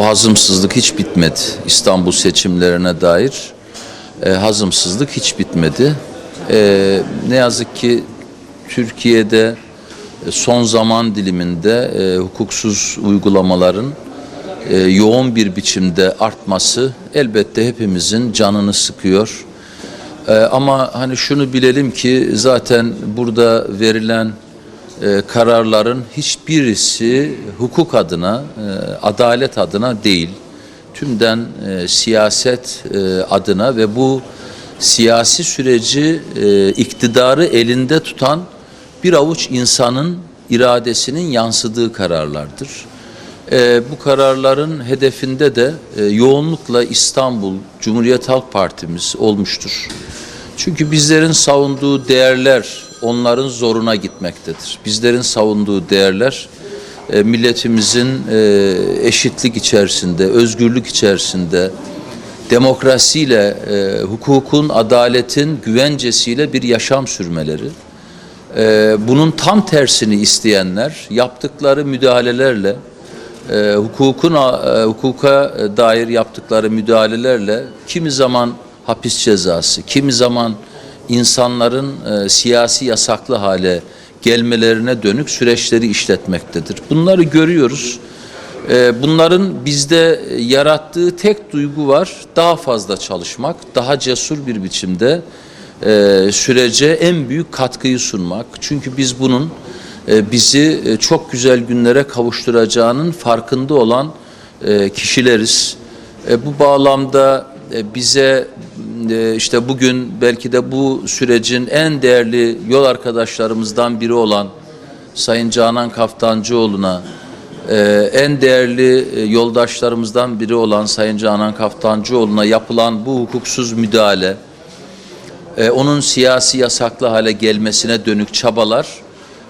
o hazımsızlık hiç bitmedi. İstanbul seçimlerine dair e, hazımsızlık hiç bitmedi. E, ne yazık ki Türkiye'de e, son zaman diliminde e, hukuksuz uygulamaların e, yoğun bir biçimde artması elbette hepimizin canını sıkıyor. E, ama hani şunu bilelim ki zaten burada verilen e, kararların hiçbirisi hukuk adına, e, adalet adına değil. Tümden e, siyaset adına ve bu siyasi süreci iktidarı elinde tutan bir avuç insanın iradesinin yansıdığı kararlardır. Bu kararların hedefinde de yoğunlukla İstanbul Cumhuriyet Halk Partimiz olmuştur. Çünkü bizlerin savunduğu değerler onların zoruna gitmektedir. Bizlerin savunduğu değerler e, milletimizin e, eşitlik içerisinde, özgürlük içerisinde, demokrasiyle, e, hukukun, adaletin güvencesiyle bir yaşam sürmeleri. Bunun tam tersini isteyenler yaptıkları müdahalelerle, hukukun hukuka dair yaptıkları müdahalelerle kimi zaman hapis cezası, kimi zaman insanların e, siyasi yasaklı hale gelmelerine dönük süreçleri işletmektedir. Bunları görüyoruz. E, bunların bizde yarattığı tek duygu var. Daha fazla çalışmak, daha cesur bir biçimde e, sürece en büyük katkıyı sunmak. Çünkü biz bunun e, bizi e, çok güzel günlere kavuşturacağının farkında olan e, kişileriz. E, bu bağlamda e, bize e, işte bugün belki de bu sürecin en değerli yol arkadaşlarımızdan biri olan Sayın Canan Kaftancıoğlu'na e, en değerli e, yoldaşlarımızdan biri olan Sayın Canan Kaftancıoğlu'na yapılan bu hukuksuz müdahale, e, onun siyasi yasaklı hale gelmesine dönük çabalar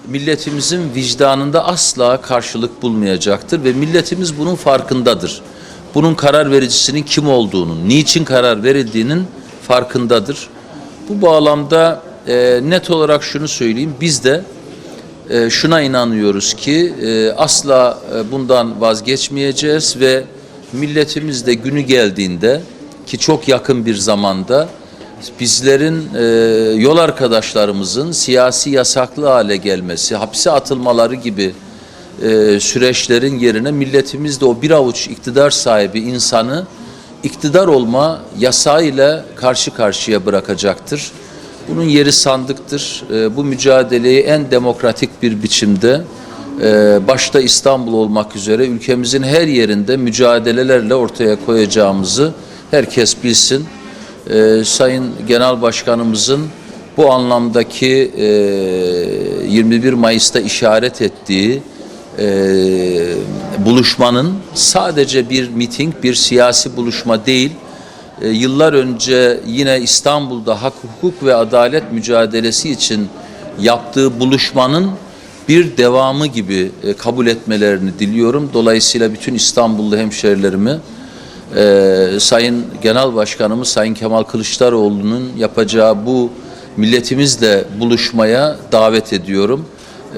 milletimizin vicdanında asla karşılık bulmayacaktır ve milletimiz bunun farkındadır. Bunun karar vericisinin kim olduğunun, niçin karar verildiğinin farkındadır. Bu bağlamda e, net olarak şunu söyleyeyim, biz de e, şuna inanıyoruz ki e, asla e, bundan vazgeçmeyeceğiz ve milletimiz de günü geldiğinde ki çok yakın bir zamanda bizlerin e, yol arkadaşlarımızın siyasi yasaklı hale gelmesi, hapse atılmaları gibi e, süreçlerin yerine milletimiz de o bir avuç iktidar sahibi insanı iktidar olma yasağıyla karşı karşıya bırakacaktır. Bunun yeri sandıktır. E, bu mücadeleyi en demokratik bir biçimde e, başta İstanbul olmak üzere ülkemizin her yerinde mücadelelerle ortaya koyacağımızı herkes bilsin. E, Sayın Genel Başkanımızın bu anlamdaki e, 21 Mayıs'ta işaret ettiği e, buluşmanın sadece bir miting, bir siyasi buluşma değil, e, yıllar önce yine İstanbul'da hak, hukuk ve adalet mücadelesi için yaptığı buluşmanın bir devamı gibi e, kabul etmelerini diliyorum. Dolayısıyla bütün İstanbullu hemşerilerimi e, Sayın Genel Başkanımız Sayın Kemal Kılıçdaroğlu'nun yapacağı bu milletimizle buluşmaya davet ediyorum.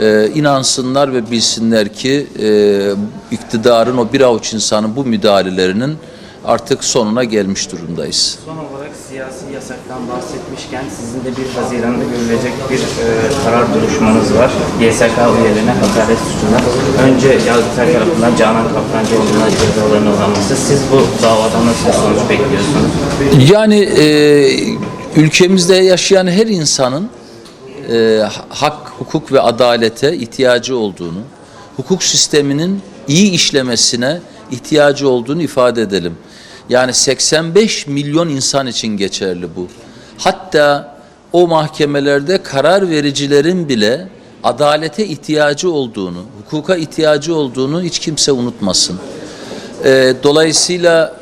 E, inansınlar ve bilsinler ki e, iktidarın o bir avuç insanın bu müdahalelerinin artık sonuna gelmiş durumdayız. Son olarak siyasi yasaktan bahsetmişken sizin de 1 Haziran'da görülecek bir e, karar duruşmanız var. YSK üyelerine hakaret suçuna. Önce Yargıtay tarafından Canan Kaptancıoğlu'na cezaların alınması. Siz bu davada nasıl sonuç bekliyorsunuz? Yani e, ülkemizde yaşayan her insanın e, hak, hukuk ve adalete ihtiyacı olduğunu, hukuk sisteminin iyi işlemesine ihtiyacı olduğunu ifade edelim. Yani 85 milyon insan için geçerli bu. Hatta o mahkemelerde karar vericilerin bile adalete ihtiyacı olduğunu, hukuka ihtiyacı olduğunu hiç kimse unutmasın. E, dolayısıyla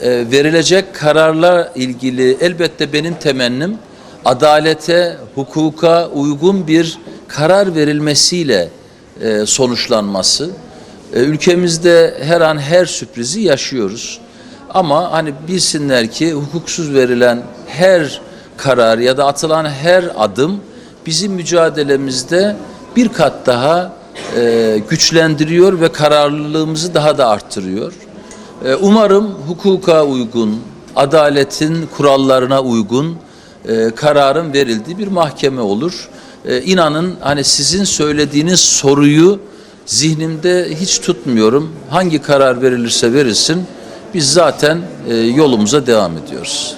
e, verilecek kararla ilgili elbette benim temennim adalete, hukuka uygun bir karar verilmesiyle e, sonuçlanması. E, ülkemizde her an her sürprizi yaşıyoruz. Ama hani bilsinler ki hukuksuz verilen her karar ya da atılan her adım bizim mücadelemizde bir kat daha e, güçlendiriyor ve kararlılığımızı daha da arttırıyor. E, Umarım hukuka uygun, adaletin kurallarına uygun e, kararın verildiği bir mahkeme olur. E, İnanın hani sizin söylediğiniz soruyu zihnimde hiç tutmuyorum. Hangi karar verilirse verilsin biz zaten e, yolumuza devam ediyoruz.